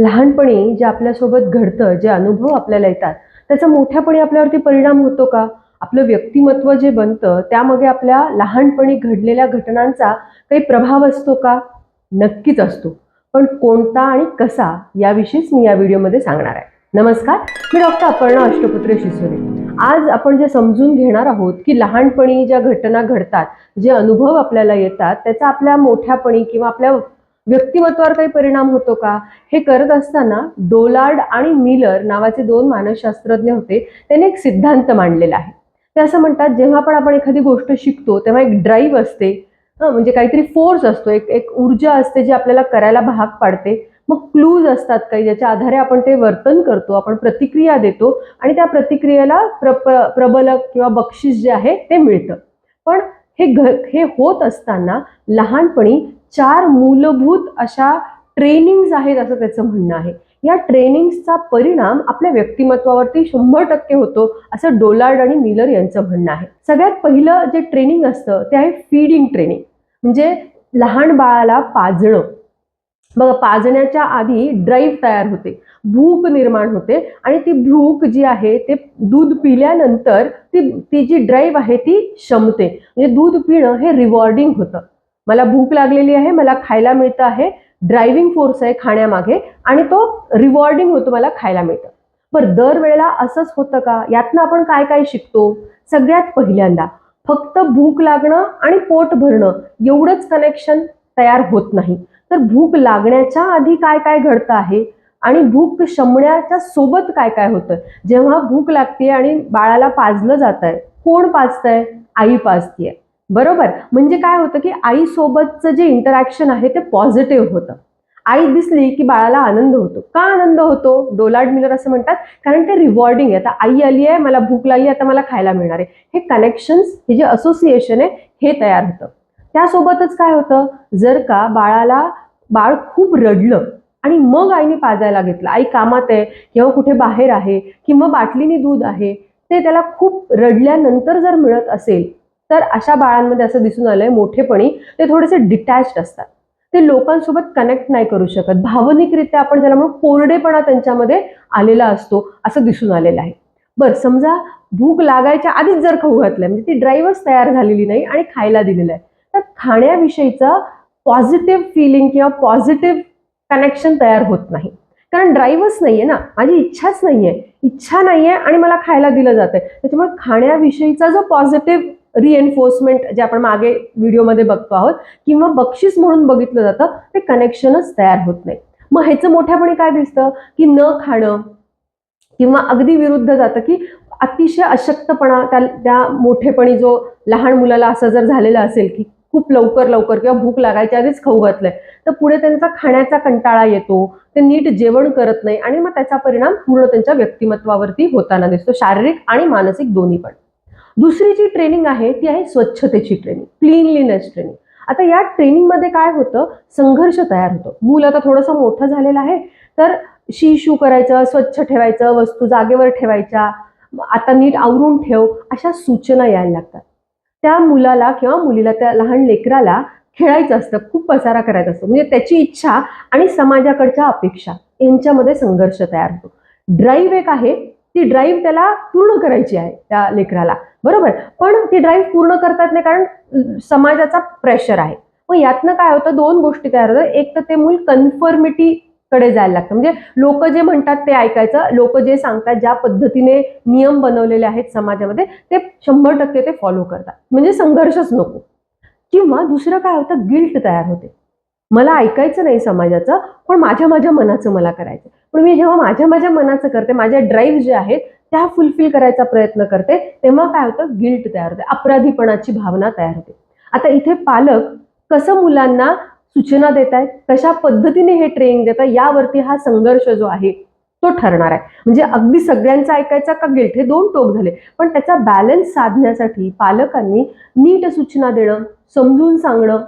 लहानपणी जे आपल्यासोबत घडतं जे अनुभव आपल्याला येतात त्याचा मोठ्यापणी आपल्यावरती परिणाम होतो का? आपलं व्यक्तिमत्व जे बनतं त्यामागे आपल्या लहानपणी घडलेल्या घटनांचा काही प्रभाव असतो का? नक्कीच असतो. पण कोणता आणि कसा याविषयीच मी या व्हिडिओमध्ये सांगणार आहे. नमस्कार मी डॉक्टर अपर्णा अष्टपुत्र शिसोरे. आज आपण जे समजून घेणार आहोत की लहानपणी ज्या घटना घडतात जे अनुभव आपल्याला येतात त्याचा आपल्या मोठ्यापणी किंवा आपल्या व्यक्तिमत्वावर काही परिणाम होतो का? हे करत असताना डोलार्ड आणि मिलर नावाचे दोन मानसशास्त्रज्ञ होते. त्यांनी एक सिद्धांत मांडलेला आहे. ते असं म्हणतात जेव्हा पण आपण एखादी गोष्ट शिकतो तेव्हा एक ड्राईव्ह असते. म्हणजे काहीतरी फोर्स असतो. एक एक ऊर्जा असते जी आपल्याला करायला भाग पाडते. मग क्लूज असतात काही ज्याच्या आधारे आपण ते वर्तन करतो आपण प्रतिक्रिया देतो आणि त्या प्रतिक्रियेला प्र प्र- प्रबलक किंवा बक्षीस जे आहे ते मिळतं. पण हे घ हे होत असताना लहानपणी चार मूलभूत अशा ट्रेनिंग्ज आहेत असं त्याचं म्हणणं आहे. या ट्रेनिंग्सचा परिणाम आपल्या व्यक्तिमत्वावरती शंभर टक्के होतो असं डोलार्ड आणि मिलर यांचं म्हणणं आहे. सगळ्यात पहिलं जे ट्रेनिंग असतं ते आहे फीडिंग ट्रेनिंग म्हणजे लहान बाळाला पाजणं. बघा पाजण्याच्या आधी ड्राईव्ह तयार होते. भूक निर्माण होते आणि ती भूक जी आहे ते दूध पिल्यानंतर ती ती जी ड्राईव्ह आहे ती शमते. म्हणजे दूध पिणं हे रिवॉर्डिंग होतं. मला भूक लागलेली आहे मला खायला मिळतं आहे. ड्रायव्हिंग फोर्स आहे खाण्यामागे आणि तो रिवॉर्डिंग होतो मला खायला मिळतं. पण दरवेळेला असंच होतं का? यातनं आपण काय काय शिकतो? सगळ्यात पहिल्यांदा फक्त भूक लागणं आणि पोट भरणं एवढंच कनेक्शन तयार होत नाही. तर भूक लागण्याच्या आधी काय काय घडतं आहे? आणि भूक शमण्याच्या सोबत काय काय होतं? जेव्हा भूक लागते आणि बाळाला पाजलं जात आहे कोण पाजतंय? आई पाजतीये. बरोबर? म्हणजे काय होतं की आईसोबतचं जे इंटरॅक्शन आहे ते पॉझिटिव्ह होतं. आई दिसली की बाळाला आनंद होतो. का आनंद होतो? डोलार्ड मिलर असं म्हणतात कारण ते रिवॉर्डिंग आहे. आता आई आली आहे मला भूक लागली आता मला खायला मिळणार आहे. हे कनेक्शन्स हे जे असोसिएशन आहे हे तयार होतं. त्यासोबतच काय होतं? जर का बाळाला बाळ खूप रडलं आणि मग आईने पाजायला घेतलं आई कामात आहे किंवा कुठे बाहेर आहे किंवा बाटलीने दूध आहे ते त्याला खूप रडल्यानंतर जर मिळत असेल तर अशा बाळांमध्ये असं दिसून आलंय मोठेपणी ते थोडेसे डिटॅच्ड असतात. ते लोकांसोबत कनेक्ट नाही करू शकत. भावनिकरित्या आपण ज्याला म्हणून कोरडेपणा त्यांच्यामध्ये आलेला असतो असं दिसून आलेलं आहे. बरं समजा भूक लागायच्या आधीच जर खाऊ घातलं म्हणजे ती ड्राईव्हच तयार झालेली नाही आणि खायला दिलेलं आहे तर खाण्याविषयीचं पॉझिटिव्ह फिलिंग किंवा पॉझिटिव्ह कनेक्शन तयार होत नाही. कारण ड्राईव्हच नाहीये ना माझी इच्छाच नाहीये. इच्छा नाहीये आणि मला खायला दिलं जातंय. त्याच्यामुळे खाण्याविषयीचा जो पॉझिटिव्ह रिएन्फोर्समेंट जे आपण मागे व्हिडिओमध्ये बघतो आहोत किंवा बक्षीस म्हणून बघितलं जातं ते कनेक्शनच तयार होत नाही. मग ह्याचं मोठ्यापणे काय दिसतं? की न खाणं किंवा अगदी विरुद्ध जातं की अतिशय अशक्तपणा त्या त्या मोठेपणी जो लहान मुलाला असं जर झालेलं असेल की खूप लवकर लवकर किंवा भूक लागायच्या आधीच खाऊ घातलंय तर पुढे त्यांचा खाण्याचा कंटाळा येतो ते नीट जेवण करत नाही आणि मग त्याचा परिणाम पूर्ण त्यांच्या व्यक्तिमत्वावरती होताना दिसतो शारीरिक आणि मानसिक दोन्ही पण दुसरी जी ट्रेनिंग आहे ती आहे स्वच्छतेची ट्रेनिंग क्लीनलीनेस ट्रेनिंग आता या ट्रेनिंगमध्ये काय होतं? संघर्ष तयार होतो. मूल आता थोडंसं मोठं झालेलं आहे तर शी शू करायचं स्वच्छ ठेवायचं वस्तू जागेवर ठेवायच्या आता नीट आवरून ठेव अशा सूचना यायला लागतात. त्या मुलाला किंवा मुलीला त्या लहान लेकराला खेळायचं असतं खूप पसारा करायचा असतो. म्हणजे त्याची इच्छा आणि समाजाकडच्या अपेक्षा यांच्यामध्ये संघर्ष तयार होतो. ड्राईव्ह एक आहे ती ड्राईव्ह त्याला पूर्ण करायची आहे त्या लेकराला. बरोबर? पण ती ड्राईव्ह पूर्ण करतात नाही कारण समाजाचा प्रेशर आहे. मग यातनं काय होतं? दोन गोष्टी तयार होतात. एक तर ते मूल कन्फर्मिटी कडे जायला लागतं. म्हणजे लोक जे म्हणतात ते ऐकायचं. लोक जे सांगतात ज्या पद्धतीने नियम बनवलेले आहेत समाजामध्ये ते शंभर टक्के ते फॉलो करतात. म्हणजे संघर्षच नको. किंवा दुसरं काय होतं? गिल्ट तयार होते. मला ऐकायचं नाही समाजाचं पण माझ्या माझ्या मनाचं मला करायचं. पण मी जेव्हा माझ्या माझ्या मनाचं करते माझ्या ड्राईव्ह जे आहेत त्या फुलफिल करायचा प्रयत्न करते तेव्हा काय होतं? गिल्ट तयार होते. अपराधीपणाची भावना तयार होते. आता इथे पालक कसं मुलांना सूचना देत आहेत कशा पद्धतीने हे ट्रेनिंग देतात यावरती हा संघर्ष जो आहे तो ठरणार आहे. म्हणजे अगदी सगळ्यांचा ऐकायचा का गिल्ट हे दोन टोक झाले. पण त्याचा बॅलन्स साधण्यासाठी पालकांनी नीट सूचना देणं समजून सांगणं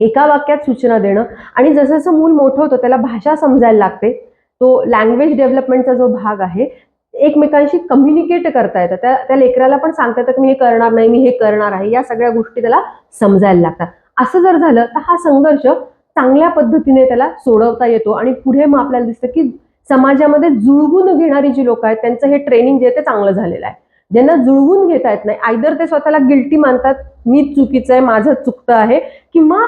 एका वाक्यात सूचना देणं. आणि जसं जसं मूल मोठं होतं त्याला भाषा समजायला लागते. तो लँग्वेज डेव्हलपमेंटचा जो भाग आहे एकमेकांशी कम्युनिकेट करता येतं. त्या त्या लेकराला पण सांगता येतं की मी हे करणार नाही मी हे करणार आहे. या सगळ्या गोष्टी त्याला समजायला लागतात. असं जर झालं तर हा संघर्ष चांगल्या पद्धतीने त्याला सोडवता येतो. आणि पुढे मग आपल्याला दिसतं की समाजामध्ये जुळवून घेणारी जी लोक आहेत त्यांचं हे ट्रेनिंग जे आहे ते चांगलं झालेलं आहे. ज्यांना जुळवून घेता येत नाही. आयदर ते स्वतःला गिल्टी मानतात. मी चुकीचं आहे माझं चुकतं आहे. किंवा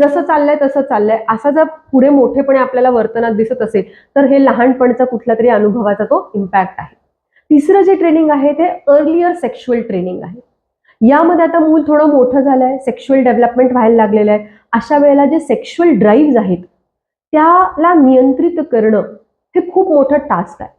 जसं चाललंय तसं चाललंय. असा जर पुढे मोठेपणे आपल्याला वर्तनात दिसत असेल तर हे लहानपणचा कुठला तरी अनुभवाचा तो इम्पॅक्ट आहे. तिसरं जे ट्रेनिंग आहे ते अर्लियर सेक्शुअल ट्रेनिंग आहे. यामध्ये आता मूल थोडं मोठं झालं आहे सेक्शुअल डेव्हलपमेंट व्हायला लागलेलं आहे. अशा वेळेला जे सेक्शुअल ड्राईव्ह आहेत त्याला नियंत्रित करणं हे खूप मोठं टास्क आहे.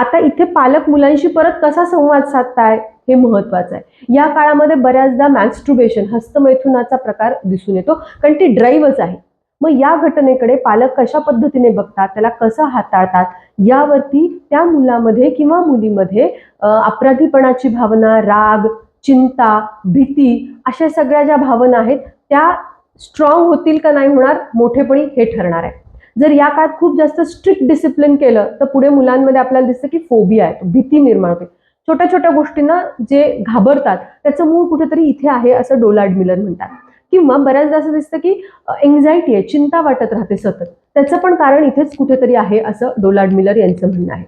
आता इथे पालक मुलांशी परत कसा संवाद साधताय हे महत्वाचं आहे. या काळामध्ये बऱ्याचदा मॅन्स्ट्रुबेशन हस्तमैथुनाचा प्रकार दिसून येतो कारण ती ड्राईव्हच आहे. मग या घटनेकडे पालक कशा पद्धतीने बघतात त्याला कसं हाताळतात यावरती त्या मुलामध्ये किंवा मुलीमध्ये अपराधीपणाची भावना राग चिंता भीती अशा सगळ्या ज्या भावना आहेत त्या स्ट्रॉंग होतील का नाही होणार मोठेपणी हे ठरणार आहे. जर या काळात खूप जास्त स्ट्रिक्ट डिसिप्लिन केलं तर पुढे मुलांमध्ये आपल्याला दिसतं की फोबिया आहे भीती निर्माण होते. छोट्या छोट्या गोष्टींना जे घाबरतात त्याचं मूळ कुठेतरी इथे आहे असं डोलार्ड मिलर म्हणतात. किंवा बऱ्याचदा असं दिसतं की एन्झायटी आहे चिंता वाटत राहते सतत. त्याचं पण कारण इथेच कुठेतरी आहे असं डोलार्ड मिलर यांचं म्हणणं आहे.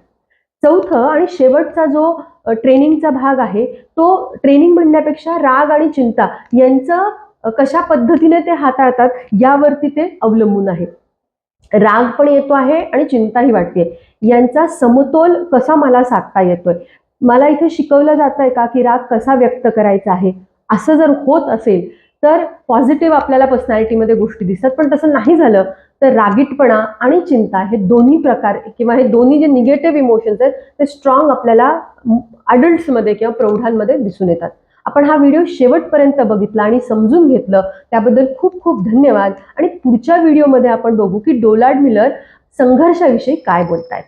चौथं आणि शेवटचा जो ट्रेनिंगचा भाग आहे तो ट्रेनिंग म्हणण्यापेक्षा राग आणि चिंता यांचं कशा पद्धतीने ते हाताळतात यावरती ते अवलंबून आहे. राग पण येतो आहे आणि चिंताही वाटते. यांचा समतोल कसा मला साधता येतोय? मला इथे शिकवलं जात आहे का की राग कसा व्यक्त करायचा आहे? असं जर होत असेल तर पॉझिटिव्ह आपल्याला पर्सनॅलिटीमध्ये गोष्टी दिसतात. पण तसं नाही झालं तर रागीटपणा आणि चिंता हे दोन्ही प्रकार किंवा हे दोन्ही जे निगेटिव्ह इमोशन्स आहेत ते स्ट्रॉंग आपल्याला अडल्ट्समध्ये किंवा प्रौढांमध्ये दिसून येतात. आपण हा व्हिडिओ शेवटपर्यंत बघितला आणि समजून घेतलं त्याबद्दल खूप खूप धन्यवाद. आणि पुढच्या व्हिडिओमध्ये आपण बघू की डोलार्ड मिलर संघर्षाविषयी काय बोलतायत.